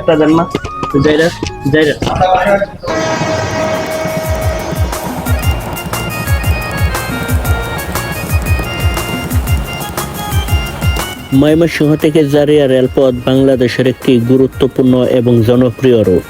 একটা দেন না। যাইরা যাইরা ময়মনসিংহ থেকে জারিয়া রেলপথ বাংলাদেশের একটি গুরুত্বপূর্ণ এবং জনপ্রিয় রুট।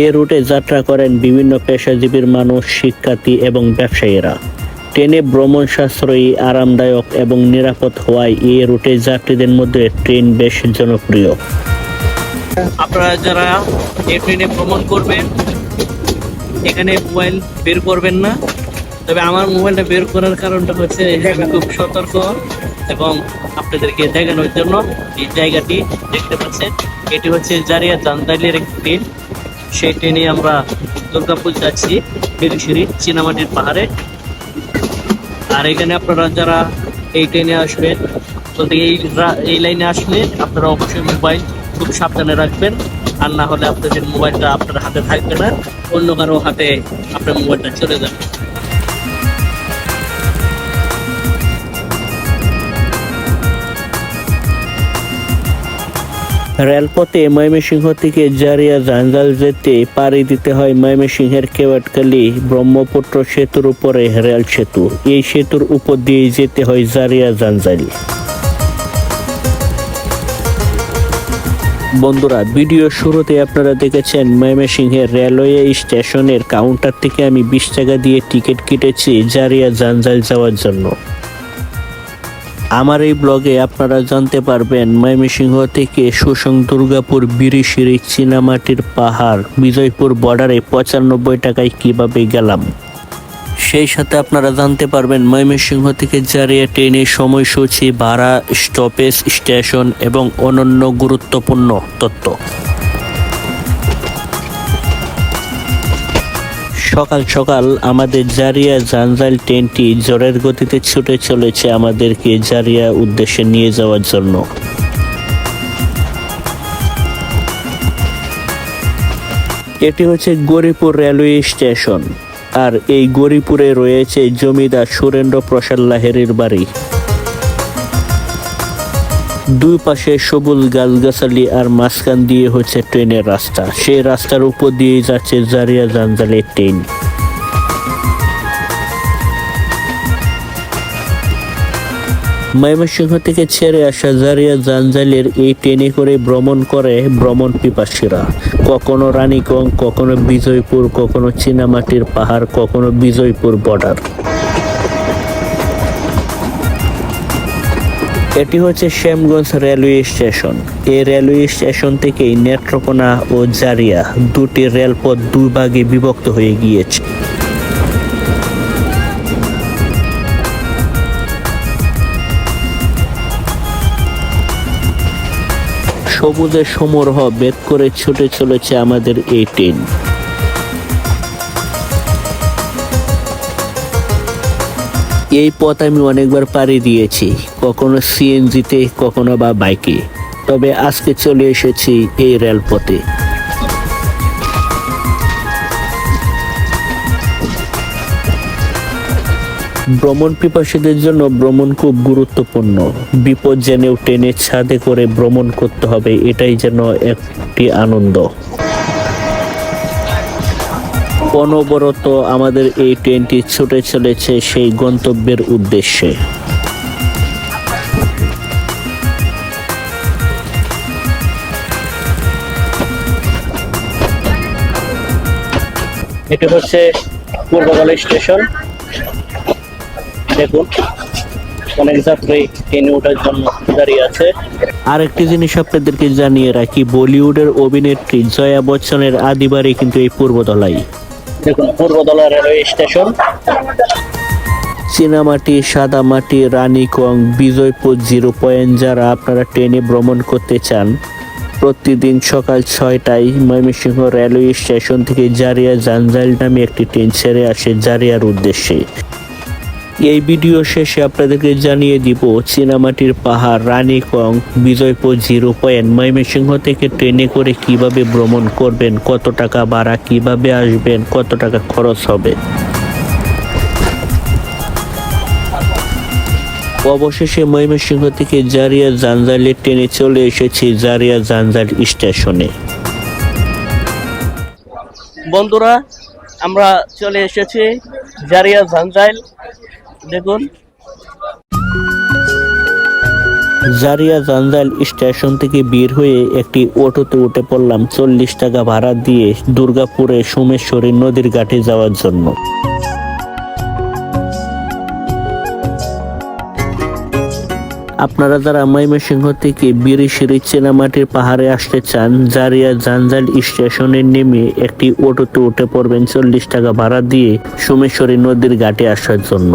এই রুটে যাত্রা করেন বিভিন্ন পেশাজীবীর মানুষ, শিক্ষার্থী এবং ব্যবসায়ীরা। ট্রেনে ভ্রমণ সাশ্রয়ী আরামদায়ক এবং নিরাপদ হওয়ায় এই রুটে যাত্রীদের মধ্যে ট্রেন বেশ জনপ্রিয়। আপনারা যারা এই ট্রেনে ভ্রমণ করবেন, এখানে মোবাইল বের করবেন না। তবে আমার মোবাইলটা বের করার কারণটা হচ্ছে আমি খুব সতর্ক এবং আপনাদেরকে দেখানোর জন্য এই জায়গাটি দেখতে পাচ্ছেন। এটি হচ্ছে জারিয়া জান্দাইলের একটি ট্রেন। সেই ট্রেনে আমরা দুর্গাপুর যাচ্ছি বেরিশিরি চীনামাটির পাহাড়ে। আর এখানে আপনারা যারা এই ট্রেনে আসবেন বলতে এই এই লাইনে আসলে আপনারা অবশ্যই মোবাইল খুব সাবধানে রাখবেন। আর না হলে আপনাদের মোবাইলটা আপনার হাতে থাকবে না, অন্য কারও হাতে আপনার মোবাইলটা চলে যাবে। রেলপথে ময়মনসিংহ থেকে জারিয়া জাঞ্জাল যেতে পাড়ি দিতে হয় ময়মনসিংহের কেওয়াটকালি ব্রহ্মপুত্র সেতুর উপরে রেল সেতু। এই সেতুর উপর দিয়ে যেতে হয় জারিয়া জাঞ্জাল। বন্ধুরা, ভিডিও শুরুতে আপনারা দেখেছেন ময়মনসিংহের রেলওয়ে স্টেশনের কাউন্টার থেকে আমি বিশ টাকা দিয়ে টিকিট কেটেছি জারিয়া জাঞ্জাল যাওয়ার জন্য। আমার এই ব্লগে আপনারা জানতে পারবেন ময়মনসিংহ থেকে সুসং দুর্গাপুর বিরিশিরি চীনামাটির পাহাড় বিজয়পুর বর্ডারে পঁচানব্বই টাকায় কীভাবে গেলাম। সেই সাথে আপনারা জানতে পারবেন ময়মনসিংহ থেকে জারিয়া ট্রেনের সময়সূচি, ভাড়া, স্টপেজ স্টেশন এবং অনন্য গুরুত্বপূর্ণ তথ্য। সকাল সকাল আমাদের জারিয়া জানজাল ট্রেনটি জোরের গতিতে ছুটে চলেছে আমাদেরকে জারিয়া উদ্দেশ্যে নিয়ে যাওয়ার জন্য। এটি হচ্ছে গরিপুর রেলওয়ে স্টেশন। আর এই গরিপুরে রয়েছে জমিদার সুরেন্দ্র প্রসাদ লাহেরির বাড়ি। দুই পাশে সবুজ গাছগাছালি আর মাঝখান দিয়ে হচ্ছে ট্রেনের রাস্তা। সেই রাস্তার উপর দিয়ে যাচ্ছে জারিয়া জাঞ্জালের ট্রেন। ময়মনসিংহ থেকে ছেড়ে আসা জারিয়া জাঞ্জালের এই ট্রেনে করে ভ্রমণ করে ভ্রমণ পিপাসীরা। কখনো রানীগঞ্জ, কখনো বিজয়পুর, কখনো চীনামাটির পাহাড়, কখনো বিজয়পুর বর্ডার। এটি হচ্ছে শ্যামগঞ্জ রেলওয়ে স্টেশন। এই রেলওয়ে স্টেশন থেকেই নেত্রকোনা ও জারিয়া দুটি রেলপথ দুই ভাগে বিভক্ত হয়ে গিয়েছে। সবুজের সমরহ বেদ করে ছুটে চলেছে আমাদের এই ট্রেন এই পথ আমি অনেকবার পাড়ি দিয়েছি, কখনো সিএনজিতে কখনো বা বাইকে। তবে আজকে চলে এসেছি এই রেলপথে। ভ্রমণ পিপাসীদের জন্য ভ্রমণ খুব গুরুত্বপূর্ণ। বিপদ জেনেও ট্রেনের ছাদে করে ভ্রমণ করতে হবে, এটাই যেন একটি আনন্দ। অনবরত আমাদের এই ট্রেনটি ছুটে চলেছে সেই গন্তব্যের উদ্দেশ্যে। এটা হচ্ছে পূর্ববালা স্টেশন। দেখুন। অনেক যাত্রী ট্রেনে ওঠার জন্য দাঁড়িয়ে আছে। আরেকটি জিনিস আপনাদেরকে জানিয়ে রাখি বলিউডের অভিনেত্রী জয়া বচ্চনের আদি বাড়ি কিন্তু এই পূর্বতলাই। দেখুন Purbatala railway station Chinamati Sadamati Ranikong Bijoypur zero point যারা আপনারা ট্রেনে ভ্রমণ করতে চান প্রতিদিন সকাল ছয়টায় ময়মনসিংহ রেলওয়ে স্টেশন থেকে জারিয়া জাঞ্জাল নামে একটি ট্রেন ছেড়ে আসে জারিয়ার উদ্দেশ্যে। এই ভিডিও শেষে আপনাদেরকে জানিয়ে দিব, চীনামাটির পাহাড় রানীকং বিজয়পুর জিরো পয়েন্ট ময়মনসিংহ থেকে ট্রেনে করে কীভাবে ভ্রমণ করবেন, কত টাকা ভাড়া, কীভাবে আসবেন, কত টাকা খরচ হবে? অবশেষে ময়মনসিংহ থেকে জারিয়া জাঞ্জালের ট্রেনে চলে এসেছি জারিয়া জাঞ্জাল স্টেশনে। বন্ধুরা, আমরা চলে এসেছি জারিয়া ঝাঞ্জাইল দেখুন। জারিয়া জাঞ্জাইল স্টেশন থেকে বের হয়ে একটি অটোতে উঠে পড়লাম চল্লিশ টাকা ভাড়া দিয়ে দুর্গাপুরে সোমেশ্বরী নদীর ঘাটে যাওয়ার জন্য। আপনারা যারা ময়মনসিংহ থেকে বিরিশিরি চেনামাটির পাহাড়ে আসতে চান, জারিয়া জাঞ্জাল স্টেশনে নেমে একটি অটোতে উঠে পড়বেন চল্লিশ টাকা ভাড়া দিয়ে সোমেশ্বরী নদীর ঘাটে আসার জন্য।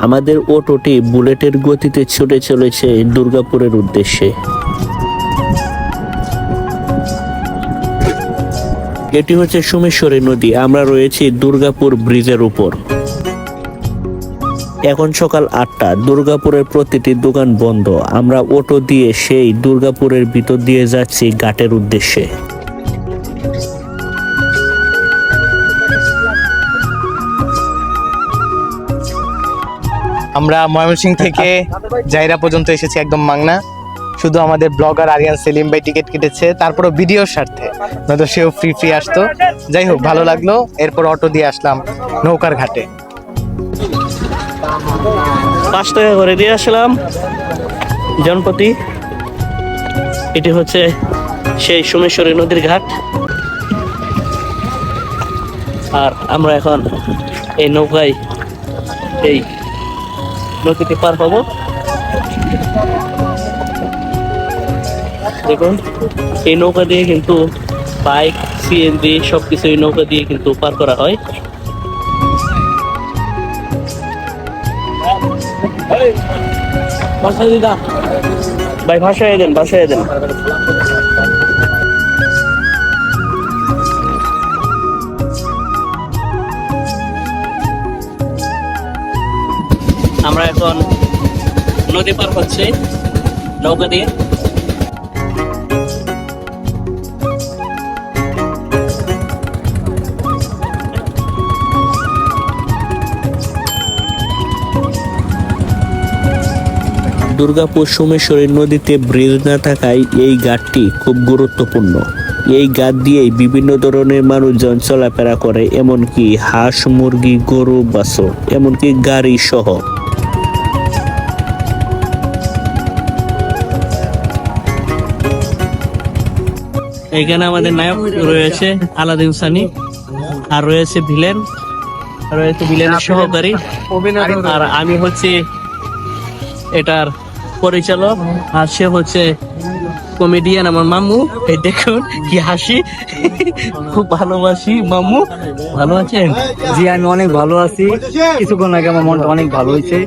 আমাদের অটোটি বুলেটের গতিতে ছুটে চলেছে দুর্গাপুরের উদ্দেশ্যে। এটি হচ্ছে সোমেশ্বরী নদী, আমরা রয়েছি দুর্গাপুর ব্রিজের উপর। এখন সকাল আটটা, দুর্গাপুরের প্রতিটি দোকান বন্ধ। আমরা অটো দিয়ে সেই দুর্গাপুরের ভিতর দিয়ে যাচ্ছি ঘাটের উদ্দেশ্যে। আমরা ময়মনসিংহ থেকে জাইরা পর্যন্ত এসেছি একদম মাংনা। শুধু আমাদের ব্লগার আরিয়ান সেলিম ভাই টিকিট কেটেছে, তারপরও ভিডিওর স্বার্থে নয়তো সেও ফ্রি ফ্রি আসতো। যাই হোক, ভালো লাগল। এরপর অটো দিয়ে আসলাম নৌকার ঘাটে। পাঁচ টাকা করে দিয়ে আসলাম। জনপতি, এটি হচ্ছে সেই সোমেশ্বরী নদীর ঘাট। আর আমরা এখন এই নৌকায় এই নদীতে পার পাবো। দেখুন, এই নৌকা দিয়ে কিন্তু বাইক সিএনজি সব কিছু এই নৌকা দিয়ে কিন্তু পার করা হয়। ভাই, ভাষায় দেন ভাষায় দেন। আমরা এখন নদী পার হচ্ছে নৌকা দিয়ে। দুর্গাপুর সোমেশ্বরী নদীতে ব্রিজ না থাকায় এই ঘাটটি খুব গুরুত্বপূর্ণ। এই ঘাট দিয়েই বিভিন্ন ধরনের মানুষজন চলাফেরা করে, এমনকি হাঁস, মুরগি, গরু, বাছর, এমনকি গাড়ি সহ। এখানে আমাদের নায়ক রয়েছে আলাদিন সানি আর রয়েছে ভিলেন রয়েছে ভিলেনের সহকারী আর আমি হচ্ছে এটার পরিচালক আর সে হচ্ছে কমেডিয়ান আমার মামু। এই দেখুন কি হাসি। খুব ভালোবাসি। মামু ভালো আছেন? জি আমি অনেক ভালো আছি। কিছুক্ষণ আগে আমার মনটা অনেক ভালো হয়েছে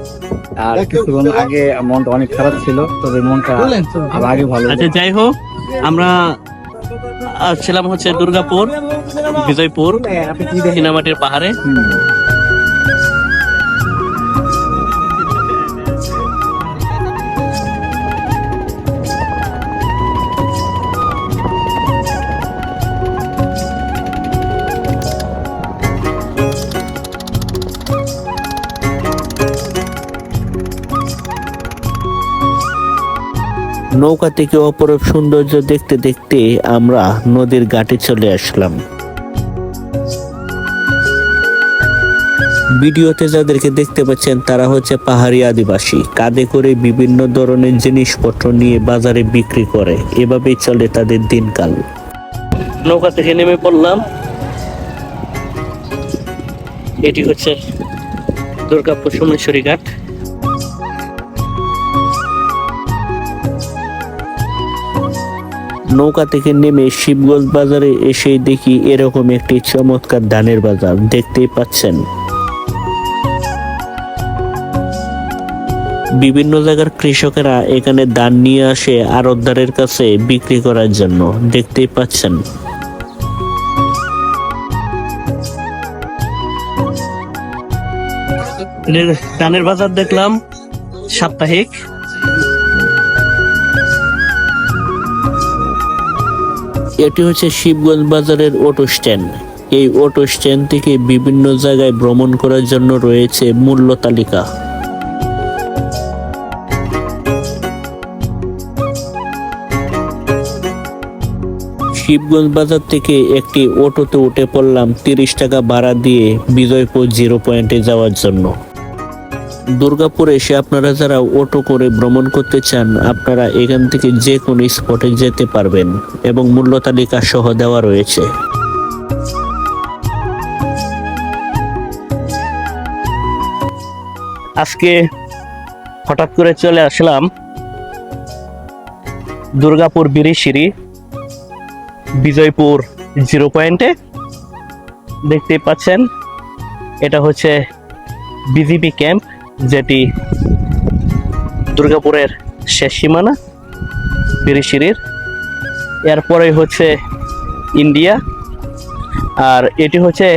আর কিছুক্ষণ আগে মনটা অনেক খারাপ ছিল তবে মনটা আগে ভালো আচ্ছা যাই হোক আমরা ছিলাম হচ্ছে দুর্গাপুর বিজয়পুর আপনি সিনেমাটির পাহাড়ে। নৌকা থেকে অপরূপ সৌন্দর্য দেখতে দেখতে আমরা নদীর ঘাটে চলে আসলাম। ভিডিওতে যাদেরকে দেখতে পাচ্ছেন, তারা হচ্ছে পাহাড়ি আদিবাসী। কাঁধে করে বিভিন্ন ধরনের জিনিসপত্র নিয়ে বাজারে বিক্রি করে। এভাবেই চলে তাদের দিনকাল। নৌকা থেকে নেমে পড়লাম। এটি হচ্ছে দুর্গাপুর সোমেশ্বরী ঘাট। নৌকা থেকে নেমে শিবগঞ্জ বাজারে এসে দেখি এরকম একটি চমৎকার ধানের বাজার। দেখতেই পাচ্ছেন। বিভিন্ন জায়গার কৃষকেরা এখানে ধান নিয়ে আসে আড়তদারের কাছে বিক্রি করার জন্য। দেখতেই পাচ্ছেন। ধানের বাজার দেখলাম সাপ্তাহিক। এটি হচ্ছে শিবগঞ্জ বাজারের অটো স্ট্যান্ড এই অটো স্ট্যান্ড থেকে বিভিন্ন জায়গায় ভ্রমণ করার জন্য রয়েছে মূল্য তালিকা। শিবগঞ্জ বাজার থেকে একটি অটোতে উঠে পড়লাম তিরিশ টাকা ভাড়া দিয়ে বিজয়পুর জিরো পয়েন্টে যাওয়ার জন্য। দুর্গাপুরে এসে আপনারা যারা অটো করে ভ্রমণ করতে চান, আপনারা এখান থেকে যে কোনো স্পটে যেতে পারবেন এবং মূল্য তালিকা সহ দেওয়া রয়েছে। আজকে হঠাৎ করে চলে আসলাম দুর্গাপুর বিরিশিরি, বিজয়পুর জিরো পয়েন্টে দেখতেই পাচ্ছেন, এটা হচ্ছে বিজিবি ক্যাম্প যেটি দুর্গাপুরের শেষ সীমানা বিরিশিরির এরপরে হচ্ছে ইন্ডিয়া, আর এটি হচ্ছে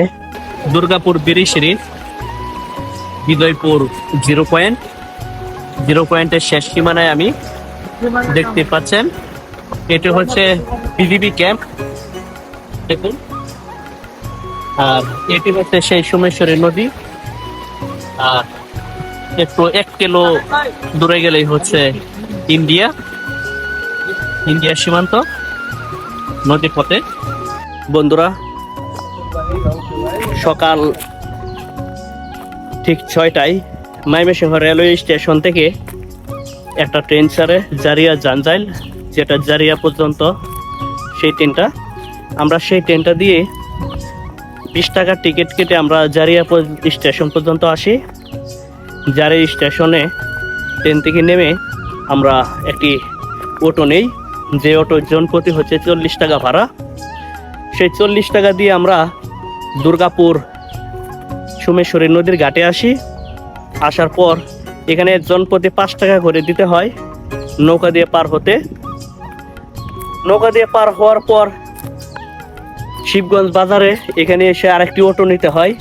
দুর্গাপুর বিরিশিরির বিজয়পুর জিরো পয়েন্ট। জিরো পয়েন্টের শেষ সীমানায় আমি দেখতে পাচ্ছেন, এটি হচ্ছে বিজিবি ক্যাম্প। দেখুন, আর এটি হচ্ছে সেই সোমেশ্বরী নদী, আর একটু এক কিলো দূরে গেলেই হচ্ছে ইন্ডিয়া। ইন্ডিয়া সীমান্ত নদী পথে বন্ধুরা, সকাল ঠিক ছয়টায় মাইমেসিংহ রেলওয়ে স্টেশন থেকে একটা ট্রেন ছাড়ে জারিয়া জানজাইল যেটা জারিয়া পর্যন্ত সেই ট্রেনটা। আমরা সেই ট্রেনটা দিয়ে বিশ টাকার টিকিট কেটে আমরা জারিয়া স্টেশন পর্যন্ত আসি। জারিয়া স্টেশনে ট্রেন থেকে নেমে আমরা একটি অটো নেই। যে অটোর জনপ্রতি হচ্ছে চল্লিশ টাকা ভাড়া। সেই চল্লিশ টাকা দিয়ে আমরা দুর্গাপুর সোমেশ্বরী নদীর ঘাটে আসি। আসার পর এখানে জনপ্রতি পাঁচ টাকা করে দিতে হয় নৌকা দিয়ে পার হতে। নৌকা দিয়ে পার হওয়ার পর শিবগঞ্জ বাজারে এখানে এসে আরেকটি অটো নিতে হয়।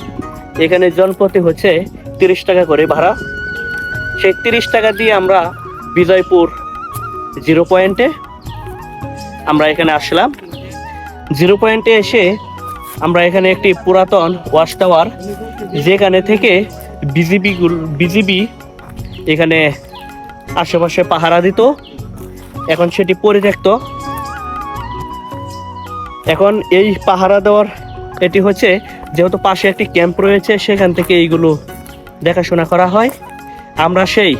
এখানে জনপ্রতি হচ্ছে তিরিশ টাকা করে ভাড়া। সেই তিরিশ টাকা দিয়ে আমরা বিজয়পুর জিরো পয়েন্টে আমরা এখানে আসলাম। জিরো পয়েন্টে এসে আমরা এখানে একটি পুরাতন ওয়াশ টাওয়ার, যেখানে থেকে বিজিবি বিজিবি এখানে আশেপাশে পাহারা দিত। এখন সেটি পরিত্যক্ত। এখন এই পাহারা দেওয়ার এটি হচ্ছে যেহেতু পাশে একটি ক্যাম্প রয়েছে, সেখান থেকে এইগুলো দেখাশোনা করা হয়। আমরা সেই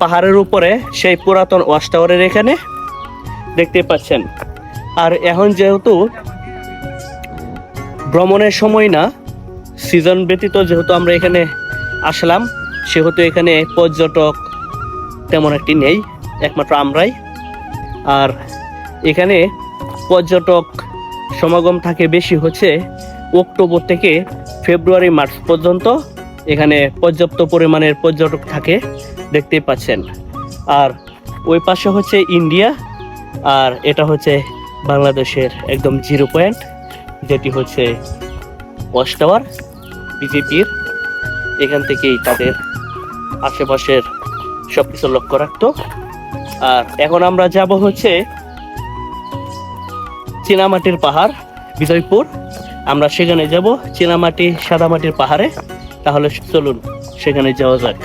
পাহাড়ের উপরে, সেই পুরাতন ওয়াশ টাওয়ারের এখানে দেখতে পাচ্ছেন। আর এখন যেহেতু ভ্রমণের সময় না সিজন ব্যতীত যেহেতু আমরা এখানে আসলাম, সেহেতু এখানে পর্যটক তেমন একটি নেই, একমাত্র আমরাই। আর এখানে পর্যটক সমাগম থাকে বেশি হচ্ছে অক্টোবর থেকে ফেব্রুয়ারি, মার্চ পর্যন্ত। এখানে পর্যাপ্ত পরিমাণের পর্যটক থাকে, দেখতেই পাচ্ছেন। আর ওই পাশে হচ্ছে ইন্ডিয়া, আর এটা হচ্ছে বাংলাদেশের একদম জিরো পয়েন্ট, যেটি হচ্ছে ওয়াচ টাওয়ার, বিজেপির। এখান থেকেই তাদের আশেপাশের সব কিছু লক্ষ্য রাখতো। আর এখন আমরা যাব হচ্ছে চীনামাটির পাহাড়, বিজয়পুর। আমরা সেখানে যাব চীনামাটি, সাদামাটির পাহাড়ে। তাহলে চলুন সেখানে যাওয়া যাক।